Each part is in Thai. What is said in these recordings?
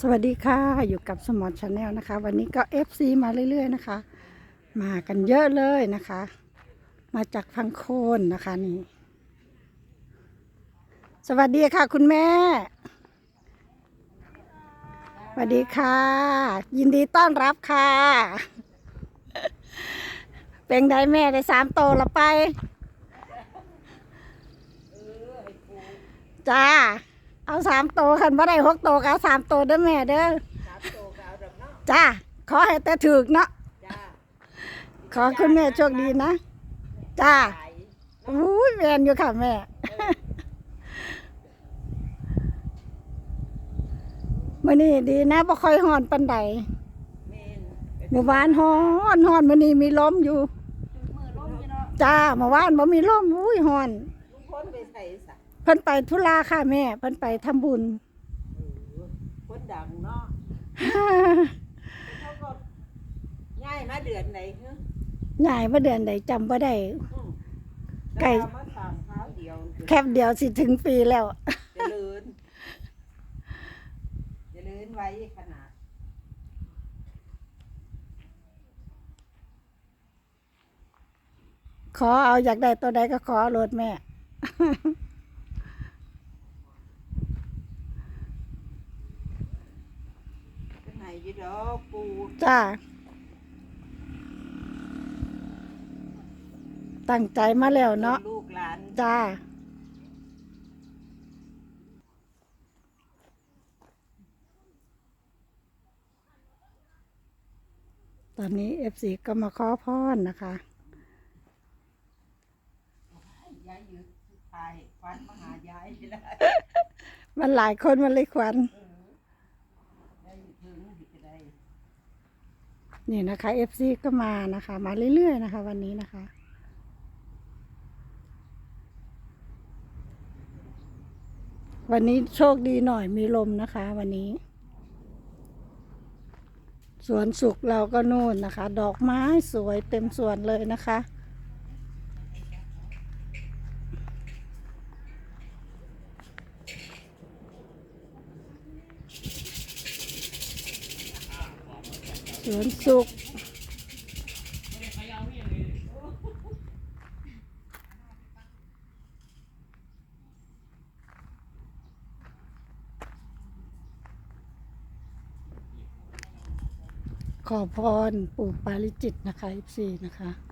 สวัสดีค่ะ อยู่กับสมอลชาแนลนะคะ วันนี้ก็ FC มาเรื่อย ๆ นะคะ มากันเยอะเลยนะคะ มาจากพังโคนนะคะนี่ สวัสดีค่ะคุณแม่ สวัสดีค่ะ ยินดีต้อนรับค่ะ เป็นได้แม่ได้สามโตละไป จ้า เอาสามโตวคันว่าได้หกโตวก็เอาสามโตวเด้อแม่เด้อสามโตก็เอาดอกเนาะจ้าขอให้แต่ถึกเนาะจ้าขอคุณแม่โชคดีนะจ้าขายอุ้ยแมนอยู่ค่ะแม่ มื่อนี้ดีนะบ่ค่อยฮ้อนปันใดเมนเมื่อวานฮ้อนฮ้อนมื่อนี้มีลมอยู่ มือล้มอยู่เนาะ จ้าเมื่อวานบ่มีลมอุ้ยฮ้อน ลุงพ้นไปใส่สัก เพิ่นไปธุระค่ะแม่ เพิ่นไปทำบุญ คนดังเนาะเขาก็ง่ายมาเดือนไหนเนอะใหญ่มาเดือนใดจำบ่ได้ อืมไก่ แล้วเอามาสั่งเท้าเดียวแคบเดียวสิถึงปีแล้ว เจริญเจริญไว้ขนาดขอเอาอยากได้ตัวใดก็ขอโหลดแม่ เป็นไหนอยี่ดอกปู จ้า ตั้งใจมาแล้วเนาะลูกหลานจ้า ตอนนี้เอฟซีก็มาขอพรนะคะย้ายยืดสุดท้ายควันมาหาย้ายนี่แหละมันหลายคนมันเลยควันย้ายอยู่ถึงสิจะได้ นี่นะคะเอฟซีก็มานะคะ มาเรื่อยๆนะคะ วันนี้นะคะ วันนี้โชคดีหน่อยมีลมนะคะ วันนี้ สวนสุขเราก็นู่นนะคะ ดอกไม้สวยเต็มสวนเลยนะคะ วนสุกขอพรปู่ปาริจิตนะคะอีสี่นะคะ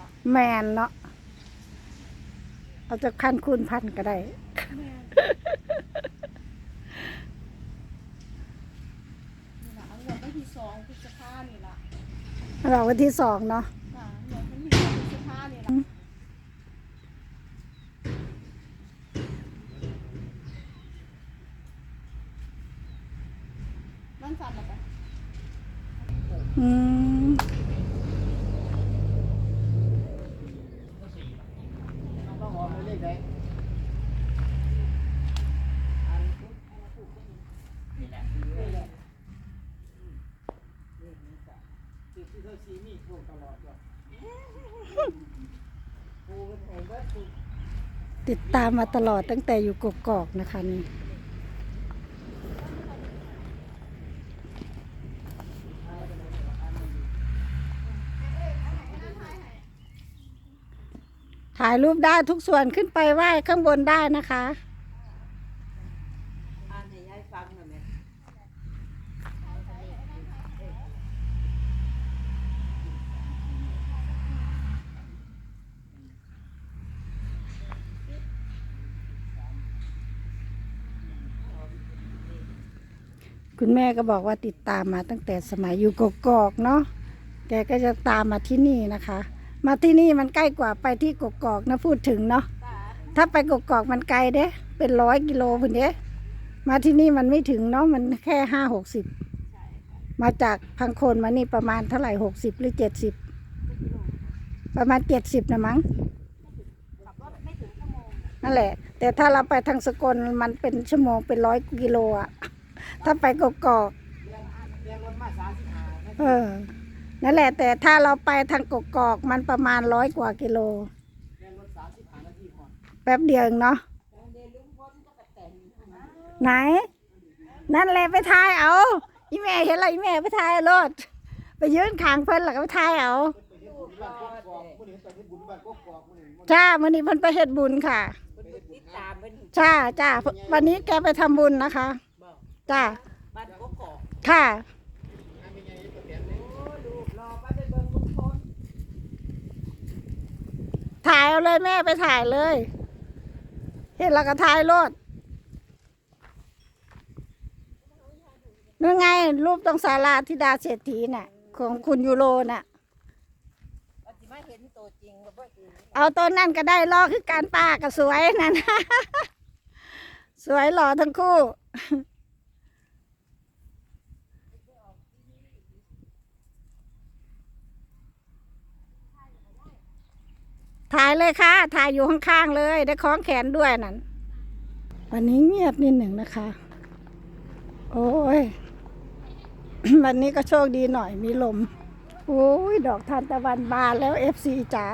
นาะแมนเนาะเอาจะคันคูณพันก็ได้แม่นี่ล่ะเอาหมวดวันที่สองพฤษภานี่ล่ะเราวันที่สองเนาะ ค่ะหมวดวันที่สองพฤษภานี่ล่ะ มันสั่นหรอปะอืมติดตามมาตลอดตั้งแต่อยู่กกอกนะคะนี่ ถ่ายรูปได้ทุกส่วนขึ้นไปไหว้ข้างบนได้นะคะฟังหน่อยไหมคุณแม่ก็บอกว่าติดตามมาตั้งแต่สมัยอยู่กกอกเนาะ แกก็จะตามมาที่นี่นะคะ มาที่นี่มันใกล้กว่าไปที่กกอกนะพูดถึงเนาะถ้าไปกกอกมันไกลเด้เป็นร้อยกิโลพุ่นเด้มาที่นี่มันไม่ถึงเนาะมันแค่ห้าหกสิบมาจากพังโคนมานี่ประมาณเท่าไหร่หกสิบหรือเจ็ดสิบประมาณเจ็ดสิบนะมั้งขับรถไม่ถึงชั่วโมงนั่นแหละ แต่ถ้าเราไปทางสกลมันเป็นชั่วโมงเป็นร้อยกิโลอะถ้าไปกกอกเรียนรถมาสามสิบห้านาทีเออ นั่นแหละ แต่ถ้าเราไปทางกกอกมันประมาณร้อยกว่ากิโลเรียนรถสามสิบห้านาทีก่อนแป๊บเดียวเองเนาะไหน นั่นแหละไปทายเอาอีแม่เห็นอะไรอีแม่ไปทายเอารถไปยืนขางเพิ่นหลักไปทายเอาบ้านกกอกมื้อนี้ไปที่บุญบ้านกกอกมื้อนี้จ้าวันนี้เพิ่นไปเฮ็ดบุญค่ะเพิ่นติดตามเพิ่นจ้าจ้าวันนี้แกไปทำบุญนะคะบอกจ้าบ้านกกอกค่ะ โอ้ดูรอไปไปเบิ่งลุงพล ถ่ายเอาเลยแม่ไปถ่ายเลย เห็นแล้วก็ถ่ายรถนั่นไง รูปตรงศาลาธิดาเศรษฐีน่ะ ของคุณยูโรน่ะว่าสิมาเห็นตัวจริงว่าเห็นเอาต้นนั่นก็ได้ลอคือการป้าก็สวยนั่น สวยหล่อทั้งคู่ ถ่ายเลยค่ะ ถ่ายอยู่ข้างๆเลย ได้คล้องแขนด้วยนั่น วันนี้เงียบนิดหนึ่งนะคะ โอ้ย วันนี้ก็โชคดีหน่อยมีลม โอ้ย ดอกทานตะวันบานแล้วเอฟซีจ๋า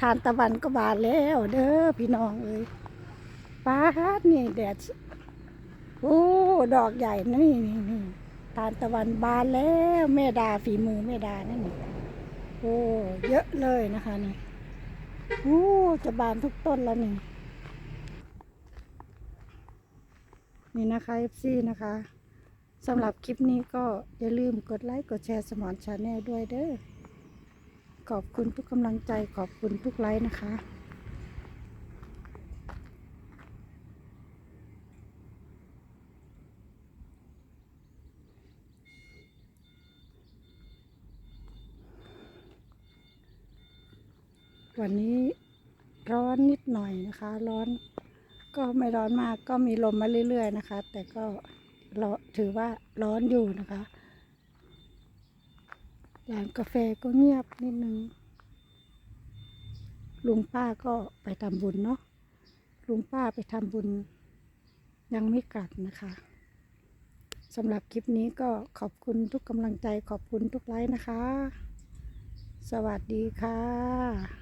ทานตะวันก็บานแล้วเด้อพี่น้องเอ้ยป้าดนี่แดด โอ้ ดอกใหญ่นะนี่นี่นี่ทานตะวันบานแล้วแม่ดาฝีมือแม่ดานั่นนี่โอ้ เยอะเลยนะคะนี่ โอ้จะบานทุกต้นแล้วนี่นี่นะคะเอฟซีนะคะสำหรับคลิปนี้ก็อย่าลืมกดไลค์กดแชร์สมอนชาแนลด้วยเด้อขอบคุณทุกกำลังใจขอบคุณทุกไลค์นะคะ วันนี้ร้อนนิดหน่อยนะคะ ร้อนก็ไม่ร้อนมากก็มีลมมาเรื่อย ๆ นะคะ แต่ก็ร้อนถือว่าร้อนอยู่นะคะร้านกาแฟก็เงียบนิดนึง ลุงป้าก็ไปทำบุญเนาะลุงป้าไปทำบุญ ยังไม่กลับนะคะสำหรับคลิปนี้ก็ขอบคุณทุกกำลังใจขอบคุณทุกไลค์นะคะ สวัสดีค่ะ